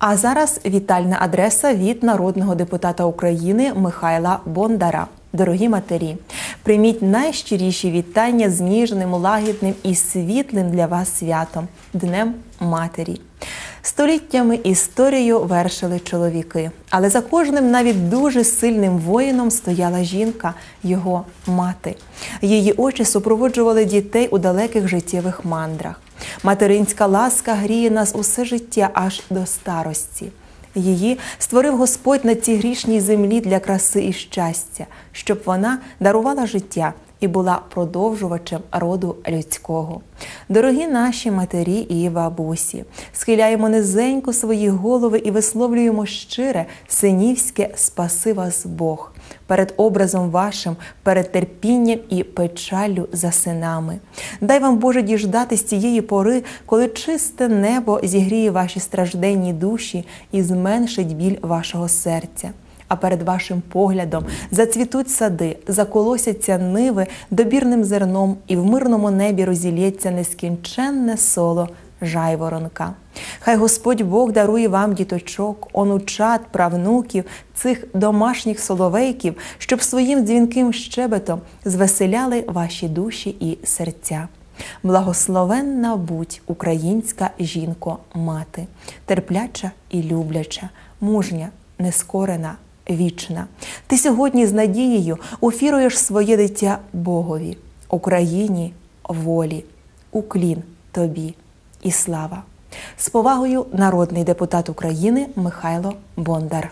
А зараз вітальна адреса від народного депутата України Михайла Бондара. Дорогі матері, прийміть найщиріші вітання з ніжним, лагідним і світлим для вас святом Днем Матері. Століттями історію вершили чоловіки, але за кожним навіть дуже сильним воїном стояла жінка, його мати. Її очі супроводжували дітей у далеких життєвих мандрах. Материнська ласка гріє нас усе життя аж до старості. Її створив Господь на цій грішній землі для краси і щастя, щоб вона дарувала життя і була продовжувачем роду людського. Дорогі наші матері і бабусі, схиляємо низенько свої голови і висловлюємо щире синівське спаси вас Бог перед образом вашим, перед терпінням і печаллю за синами. Дай вам Боже діждатись цієї пори, коли чисте небо зігріє ваші стражденні душі і зменшить біль вашого серця. А перед вашим поглядом зацвітуть сади, заколосяться ниви добірним зерном, і в мирному небі розілється нескінченне соло жайворонка. Хай Господь Бог дарує вам діточок, онучат, правнуків, цих домашніх соловейків, щоб своїм дзвінким щебетом звеселяли ваші душі і серця. Благословенна будь українська жінко мати, терпляча і любляча, мужня, нескорена, вічна. Ти сьогодні з надією офіруєш своє дитя Богові, Україні, волі, уклін тобі і слава. З повагою народний депутат України Михайло Бондар.